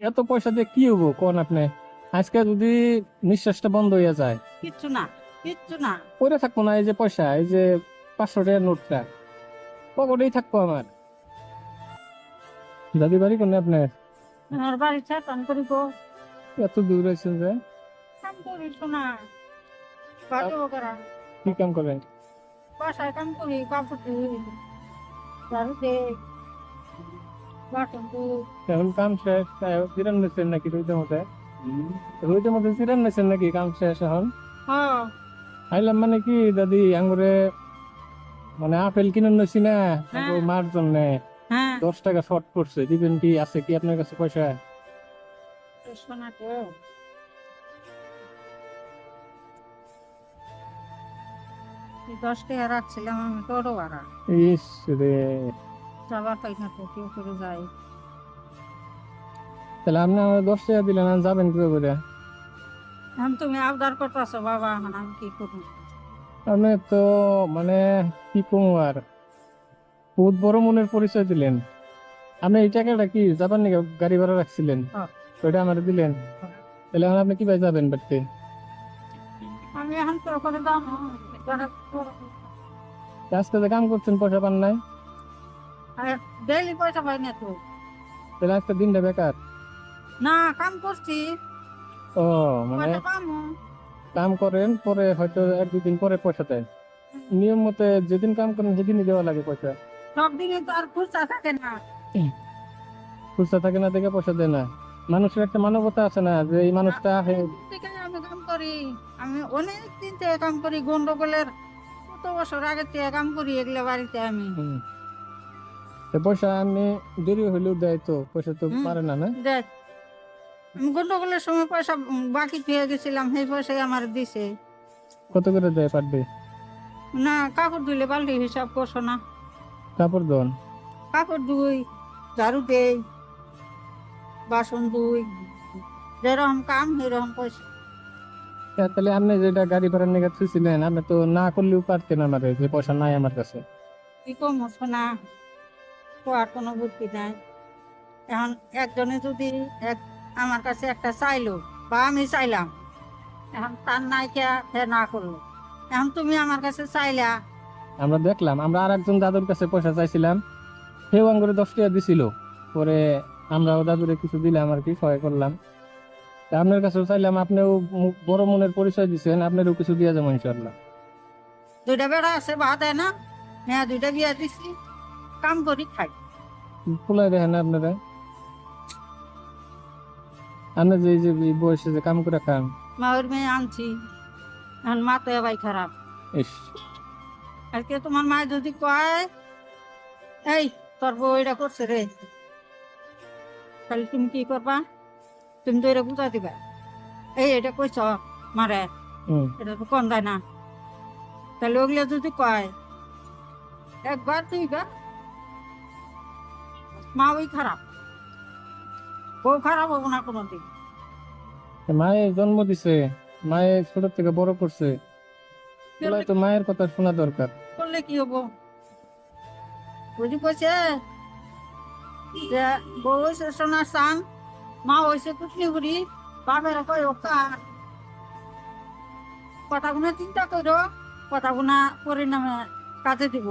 এত পয়সা দিয়ে কি হব? কোন আপনি? আজকে যদি নিঃশ্বাসটা বন্ধ হয়ে যায়। কিচ্ছু না কিচ্ছু না। পরে থাকব না এই যে পয়সা এই যে পাঁচশো টাকার নোটটা। পকেটেই থাকব আমার। দাদি বাড়ি কোন আপনার? আমার বাড়িতে কাম করিব এত দূর আছেন যে? কাম করিস না বাড়ি করা। কি কাম করেন? বাসায় কাম করি কাপড় ধুই। ধুই এখন কাম শেষ জিরান নিচ্ছেন নাকি রোদের মধ্যে? রোদের মধ্যে জিরান নিচ্ছেন নাকি কাম শেষ এখন? হ্যাঁ। আইলাম মানে কি দাদি আঙ্গুরে মানে আপেল কিনে নিছি না হ্যাঁ। মার জন্য। হ্যাঁ। দশ টাকা শর্ট পড়ছে দিবেন কি আছে কি আপনার কাছে পয়সা? দশ টাকা রাখছিলাম আমি ইস রে। যাবার করে তাহলে আপনি আমার দশ টাকা দিলেন আর যাবেন কি করে? এখন তুমি আবদার করতেছো বাবা আমি কি করব? আপনি তো মানে কি কম আর? বহুত বড় মনের পরিচয় দিলেন। আপনি এই টাকাটা কি যাবেন নাকি গাড়ি ভাড়া রাখছিলেন? হ্যাঁ। ওইটা আমার দিলেন। তাহলে এখন আপনি কীভাবে যাবেন বাড়িতে? আমি এখন করে দাম আজকে যে কাম করছেন পয়সা পান নাই? ডেইলি পয়সা পাই না তো? তাহলে আজকে দিনটা বেকার। না কাম করছি। ও মানে কাম? করেন পরে হয়তো এক দুদিন পরে পয়সা দেয়। নিয়ম মতে যেদিন কাম করেন সেদিনই দেওয়া লাগে পয়সা। সব দিনে তো আর খুচরা থাকে না। খুচরা থাকে না দেখে পয়সা দেয় না। মানুষের একটা মানবতা আছে না যে এই মানুষটা আহে আমি কাম করি। আমি অনেক দিন থেকে কাম করি। গন্ডগোলের কত বছর আগে থেকে কাম করি এগুলো বাড়িতে আমি। পয়সা আমি দেরি হইলেও দেয় তো পয়সা তো পারে না না? দেখ গন্ডগোলের সময় পয়সা বাকি পেয়ে গেছিলাম সেই পয়সাই আমার দিছে। কত করে দেয় পার ডে না কাপড় ধুইলে বাল্টি হিসাব করছ না। কাপড় দন কাপড় ধুই ঝাড়ু দেই বাসন ধুই যেরকম কাম সেরকম পয়সা। তাহলে আপনি যেটা গাড়ি ভাড়া নিয়ে থুছিলেন আপনি তো না করলেও পারতেন আমার যে পয়সা নাই আমার কাছে। কি কম হচ্ছে না? কোয়ার কোনো বুদ্ধি নাই। এখন একজনে যদি এক আমার কাছে একটা চাইলো বা আমি চাইলাম এখন তার নাই কে সে না করল। এখন তুমি আমার কাছে চাইলা? আমরা দেখলাম আমরা আর একজন দাদুর কাছে পয়সা চাইছিলাম সেও আঙ্গুরে দশ টাকা দিছিল। পরে আমরাও দাদুরে কিছু দিলাম আর কি সহায় করলাম। তা আপনার কাছেও চাইলাম আপনিও বড় মনের পরিচয় দিচ্ছেন আপনারও কিছু দিয়ে যাব ইনশাল্লাহ দুইটা বেড়া আছে বা দেয় না। হ্যাঁ দুইটা বিয়া দিছি। কাম করি খাই। ফুলাই দেখেন আপনারা। আপনি যে যে বয়সে যে কাম করে খান। মায়ের মেয়ে আনছি। এখন মা তো এবাই খারাপ। ইস। আজকে তোমার মা যদি কয় এই তোর বউ এটা করছে রে। তাহলে তুমি কি করবা? তুমি তো এটা বুঝা দিবা। এই এটা কইছ মারে। এটা তো কম দেয় না। তাহলে ওগুলো যদি কয় একবার দুইবার মা ওই খারাপ। বউ খারাপ হব না কোনোদিন। মায়ে জন্ম দিছে মায়ে ছোট থেকে বড় করছে। এগুলাই তো মায়ের কথা শোনা দরকার। করলে কি হব? বুঝি কইছে? যে বউ হয়েছে সোনার চান মা হয়েছে কুটনি বুড়ি বাপের কই ওকা কথাগুলো চিন্তা করো কথাগুলো পরিণামে কাজে দিব।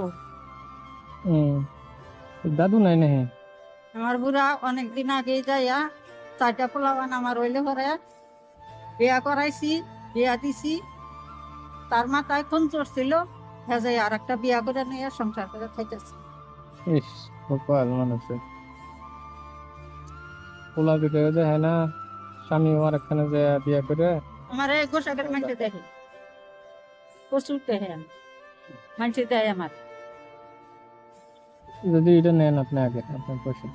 দাদু নাই নাহি আমার বুড়া অনেক দিন আগে যাইয়া চারটা পোলাবান আমার হইলে পরে বিয়া করাইছি বিয়া দিছি। তার মাথায় খুন চড়ছিল হ্যাঁ যাই আর একটা বিয়া করে নিয়ে সংসার করে খাইতেছে। পোলা বিকে যায় না স্বামী আর একখানে যে বিয়া করে। আমার এই গোসাগের মানুষ দেখে। প্রচুর দেখে মানুষ দেয় আমার। যদি এটা নেন আপনি আগে আপনার পয়সা।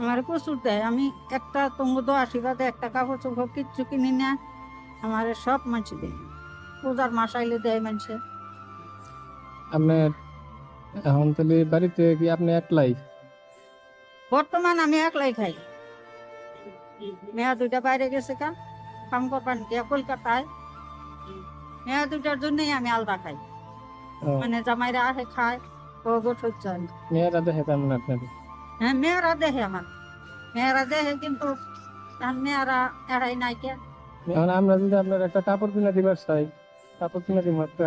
আমার প্রচুর দেয়। আমি একটা তঙ্গ দো আশীর্বাদে একটা কাপড় চোপড় কিচ্ছু কিনি না আমার সব মানুষ দেয়। পূজার মাস আইলে দেয় মানুষে। আপনার এখন তাহলে বাড়িতে কি আপনি একলাই? বর্তমান আমি একলাই খাই। মেয়া দুইটা বাইরে গেছে কা কাম করবার কলকাতায়। মেয়া দুইটার জন্যই আমি আলাদা খাই। মানে জামাইরা আসে খায় ও গোট হচ্ছে মেয়েরা দেখে তেমন আপনার হ্যাঁ মেয়েরা দেখে আমার। মেয়েরা দেখে কিন্তু এখন মেয়েরা এরাই নাই কে। এখন আমরা যদি আপনার একটা কাপড় কিনে দিবার চাই কাপড় কিনে দিব একটা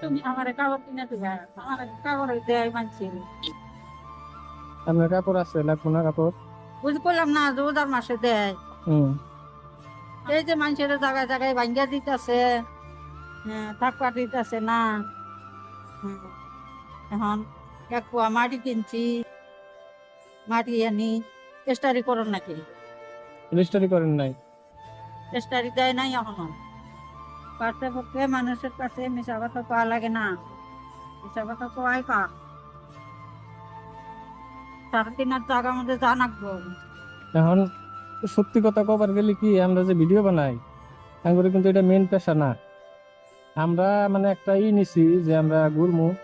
তুমি আমার কাগজ কিনে দিবে আমার কাগজ দেয় মানছি। আপনার কাপড় আছে লাগবো না কাপড়? বুঝ করলাম না রোজার মাসে দেয়। হুম। এই যে মানুষের জায়গায় জায়গায় ভাঙ্গা দিতেছে। থাকপা দিতেছে না। এখন এক পোয়া মাটি কিনছি। মাটি আনি টেস্টারি করুন নাকি? রেজিস্টারি করেন নাই। টেস্টারি দেয় নাই এখনও। পারতে পক্ষে মানুষের কাছে মিশা কথা পাওয়া লাগে না। মিশা কথা পাওয়াই কা? সাড়ে তিন হাজার টাকার মধ্যে যা নাকবো। এখন সত্যি কথা কবার গেলে কি আমরা যে ভিডিও বানাই? আঙ্গুরে কিন্তু এটা মেন পেশা না। আমরা মানে একটা ই নিছি যে আমরা ঘুরমু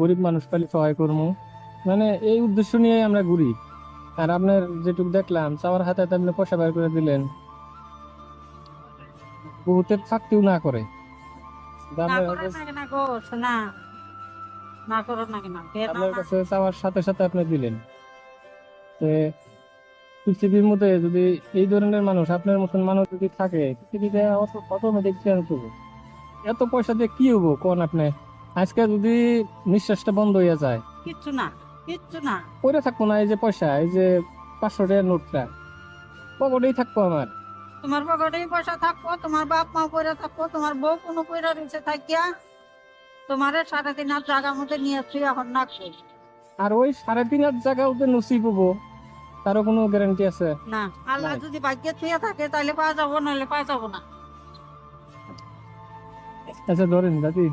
গরিব মানুষ পালি সহায় করমু। মানে এই উদ্দেশ্য নিয়ে আমরা ঘুরি। আর আপনার যেটুকু দেখলাম চাওয়ার হাতে আপনি পয়সা বের করে দিলেন। বহুতের থাকতেও না করে। আপনার কাছে- চাওয়ার সাথে সাথে আপনি দিলেন। পৃথিবীর মধ্যে যদি এই ধরনের মানুষ আপনার মতন মানুষ যদি থাকে পৃথিবীতে অটোমেটিক চেঞ্জ হব। এত পয়সা দিয়ে কি হব কোন আপনি? আজকে যদি নিঃশ্বাসটা বন্ধ হয়ে যায়। কিচ্ছু না কিচ্ছু না। পরে থাকব না এই যে পয়সা এই যে পাঁচশো টাকার নোটটা। পকেটেই থাকব আমার। তোমার পকেটে পয়সা থাকব তোমার বাপ মা পয়রা থাকব তোমার বউ কোনো পয়রা রয়েছে থাকিয়া তোমারে সাড়ে তিন হাজার জায়গার মধ্যে নিয়ে আসছি এখন নাকবো আর ওই সাড়ে তিন হাজার জায়গা ওদের নসিব হব তারও কোনো গ্যারান্টি আছে? না আল্লাহ যদি ভাগ্যে ছুঁয়ে থাকে তাহলে পাওয়া যাব নাহলে পাওয়া যাব না। আচ্ছা ধরেন দাদি।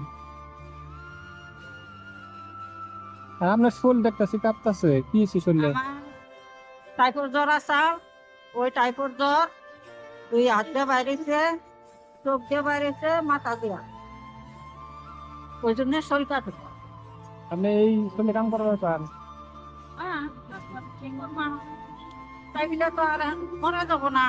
আর আপনার শোল দেখতেছি কাঁপতাছে। কি হয়েছে শরীরে টাইপোর জ্বর আসা ওই টাইপোর জ্বর দুই হাত দিয়ে বাইরেছে চোখ দিয়ে বাইরেছে মাথা দিয়া। ওই জন্য শরীর কাটে আপনি এই শরীরে কাম করার পান তাই বলে তো আর মরা যাব না।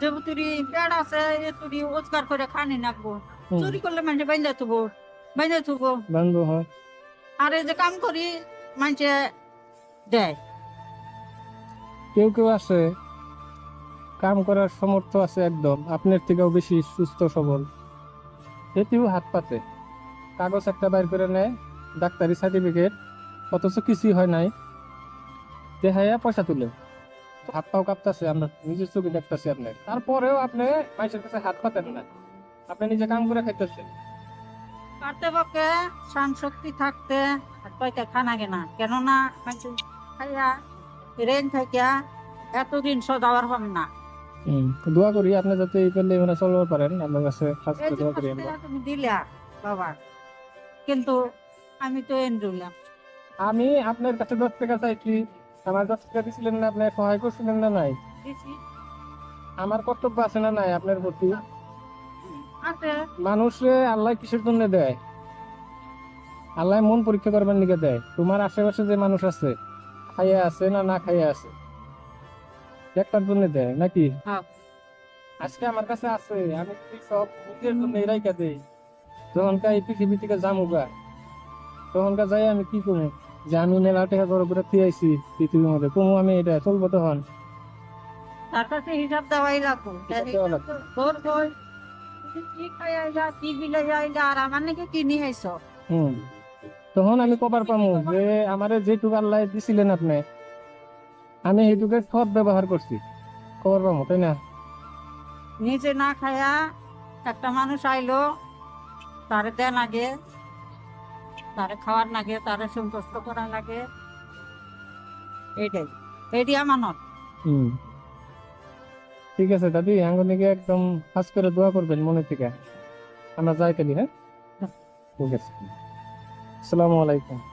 যে তুরি পেট আছে এ তুরি রোজগার করে খানি নাকবো। চুরি করলে মানুষে বাইন্দা থুবো বাইন্দা থুবো। বান্ধব হয়। আর এই যে কাম করি মানুষে দেয়। কেউ কেউ আছে কাম করার সমর্থ আছে একদম। আপনার থেকেও বেশি সুস্থ সবল। সেটিও হাত পাতে। কাগজ একটা বাইর করে নেয় ডাক্তারি সার্টিফিকেট অথচ কিছুই হয় নাই। দেখাইয়া পয়সা তুলে। হাত পাও কাঁপতাছে আমরা নিজের চোখে দেখতেছি আপনার। তারপরেও আপনি মানুষের কাছে হাত পাতেন না। আপনি নিজে কাম করে খাইতেছেন। পারতে পক্ষে শান শক্তি থাকতে হাত পাইতে খানা কেনা কেননা খাইয়া রেন থাকিয়া এতদিন সদাবার পাম না। দোয়া করি আপনি যাতে এই পেলে মানে চলতে পারেন আপনার কাছে খাস করে দোয়া করি আমরা। তুমি দিলা বাবা। কিন্তু আমি তো এন রইলাম আমি আপনার কাছে দশ টাকা চাইছি। আমার দশ টাকা দিছিলেন না আপনি সহায় করছিলেন না নাই। আমার কর্তব্য আছে না নাই আপনার প্রতি? মানুষে আল্লাহ কিসের জন্য দেয়? আল্লাহ মন পরীক্ষা করবার নিকে দেয়। তোমার আশেপাশে যে মানুষ আছে খাইয়া আছে না না খাইয়া আছে একটার জন্য দেয় নাকি? হ্যাঁ। আজকে আমার কাছে আছে আমি সব নিজের জন্য এরাইকা দেই? যখনকা এই পৃথিবী থেকে জামুগা। তখনকা যাই আমি কি করব? যে আমি মেলা টাকা করে করে থিয়াইছি পৃথিবীর মধ্যে কমু আমি এটা চলবো তখন? তার কাছে হিসাব দেওয়াই লাগবো। হুম। তখন আমি কবার পামু যে আমারে যেটুকু আল্লাহ দিছিলেন আপনি আমি সেইটুকে সৎ ব্যবহার করছি খবর পামু তাই না? নিজে না খায়া একটা মানুষ আইলো তারে দেন লাগে তারে খাওয়ার লাগে তারে সন্তুষ্ট করা লাগে। এইটাই এইটি আমানত। হুম। ঠিক আছে দাদি আঙ্গনিকে একদম কাজ করে দোয়া করবেন মনে থেকে। আমরা যাই তালি হ্যাঁ। ঠিক আছে। আসসালামু আলাইকুম।